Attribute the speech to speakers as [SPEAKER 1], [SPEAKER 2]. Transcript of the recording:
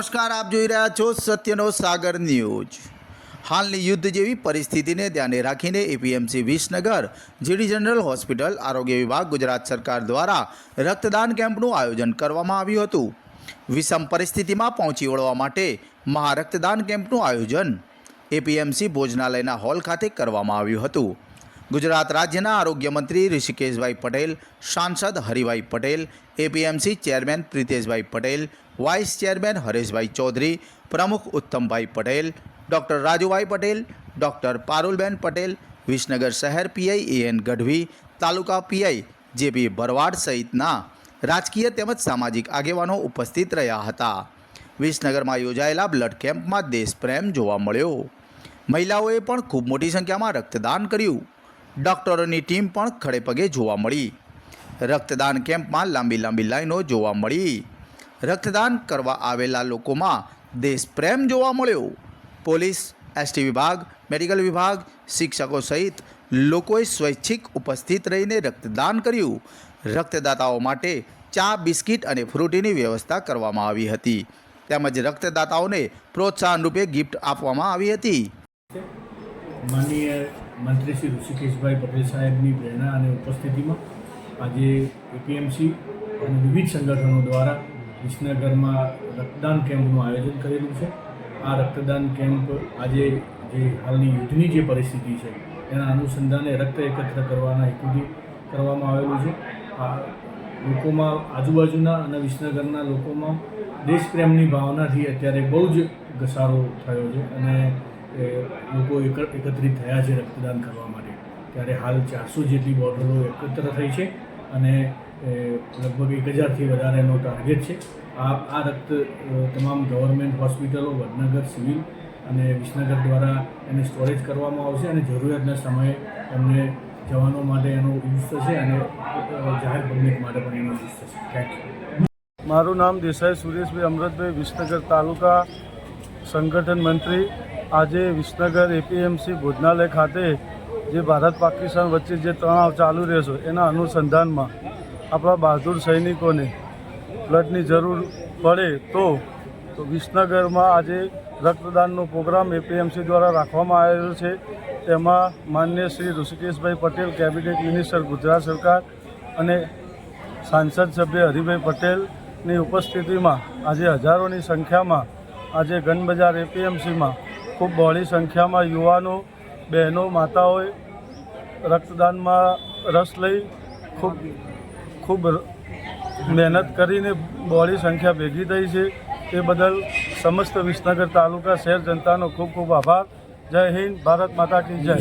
[SPEAKER 1] નમસ્કાર, આપ જોઈ રહ્યા છો સત્યનો સાગર ન્યૂઝ. હાલની યુદ્ધ જેવી પરિસ્થિતિને ધ્યાને રાખીને APMC Visnagar GD general hospital આરોગ્ય વિભાગ ગુજરાત સરકાર દ્વારા રક્તદાન કેમ્પનું આયોજન કરવામાં આવ્યું હતું. વિષમ પરિસ્થિતિમાં પહોંચી વળવા માટે મહારક્તદાન કેમ્પનું આયોજન એપીએમસી ભોજનાલયના હોલ ખાતે કરવામાં આવ્યું હતું. ગુજરાત રાજ્યના આરોગ્ય મંત્રી ઋષિકેશભાઈ પટેલ, સાંસદ Haribhai Patel, APMC chairman Priteshbhai Patel, vice chairman Hareshbhai Chaudhary, પ્રમુખ ઉત્તમભાઈ પટેલ, ડૉક્ટર રાજુભાઈ પટેલ, ડૉક્ટર પારુલબેન પટેલ, વિસનગર શહેર PI AN Gadhvi, taluka PI JP Bharwad સહિતના રાજકીય તેમજ સામાજિક આગેવાનો ઉપસ્થિત રહ્યા હતા. વિસનગરમાં યોજાયેલા બ્લડ કેમ્પમાં દેશપ્રેમ જોવા મળ્યો. મહિલાઓએ પણ ખૂબ મોટી સંખ્યામાં રક્તદાન કર્યું. ડૉક્ટરોની ટીમ પણ ખડેપગે જોવા મળી. રક્તદાન કેમ્પમાં લાંબી લાંબી લાઈનો જોવા મળી. રક્તદાન કરવા આવેલા લોકોમાં દેશપ્રેમ જોવા મળ્યો. પોલીસ, એસટી વિભાગ, મેડિકલ વિભાગ, શિક્ષકો સહિત લોકોએ સ્વૈચ્છિક ઉપસ્થિત રહીને રક્તદાન કર્યું. રક્તદાતાઓ માટે ચા, બિસ્કિટ અને ફ્રૂટીની વ્યવસ્થા કરવામાં આવી હતી. તેમજ રક્તદાતાઓને પ્રોત્સાહન રૂપે ગિફ્ટ આપવામાં આવી હતી.
[SPEAKER 2] મંત્રી શ્રી ઋષિકેશભાઈ પટેલ સાહેબની પ્રેરણા અને ઉપસ્થિતિમાં આજે એપીએમસી અને વિવિધ સંગઠનો દ્વારા વિસનગરમાં રક્તદાન કેમ્પનું આયોજન કરેલું છે. આ રક્તદાન કેમ્પ આજે જે હાલની યુદ્ધની જે પરિસ્થિતિ છે, એના અનુસંધાને રક્ત એકત્ર કરવાના હેતુથી કરવામાં આવેલું છે. આ લોકોમાં આજુબાજુના અને વિસનગરના લોકોમાં દેશપ્રેમની ભાવનાથી અત્યારે બહુ જ ઘસારો થયો છે અને એ લોકો એક- એકત્રિત થયા છે રક્તદાન કરવા માટે. ત્યારે હાલ ચારસો જેટલી બોટલો એકત્ર થઈ છે અને લગભગ એક હજારથી વધારેનો ટાર્ગેટ છે. આ આ રક્ત તમામ ગવર્મેન્ટ હોસ્પિટલો વડનગર સિવિલ અને વિસનગર દ્વારા એને સ્ટોરેજ કરવામાં આવશે અને જરૂરિયાતના સમયે એમને જવાનો માટે એનો યુઝ થશે અને જાહેર પબ્લિક માટે પણ એનો યુઝ થશે. થેન્ક
[SPEAKER 3] મારું નામ દેસાઈ સુરેશભાઈ અમૃતભાઈ વિસનગર તાલુકા સંગઠન મંત્રી આજે વિસનગર એપીએમસી ભોજનાલય ખાતે જે ભારત પાકિસ્તાન વચ્ચે જે તણાવ ચાલુ રહેશે, એના અનુસંધાનમાં આપણા બહાદુર સૈનિકોને બ્લડની જરૂર પડે તો વિસનગરમાં આજે રક્તદાનનો પ્રોગ્રામ એપીએમસી દ્વારા રાખવામાં આવેલો છે. તેમાં માન્ય શ્રી ઋષિકેશભાઈ પટેલ, કેબિનેટ મિનિસ્ટર ગુજરાત સરકાર અને સાંસદ સભ્ય હરિભાઈ પટેલની ઉપસ્થિતિમાં આજે હજારોની સંખ્યામાં આજે ગનબજાર એપીએમસીમાં ખૂબ બહોળી સંખ્યામાં યુવાનો, બહેનો, માતાઓએ રક્તદાનમાં રસ લઈ ખૂબ ખૂબ મહેનત કરીને બહોળી સંખ્યા ભેગી થઈ છે. એ બદલ સમસ્ત વિસનગર તાલુકા શહેર જનતાનો ખૂબ ખૂબ આભાર. જય હિન્દ, ભારત માતા કી જય.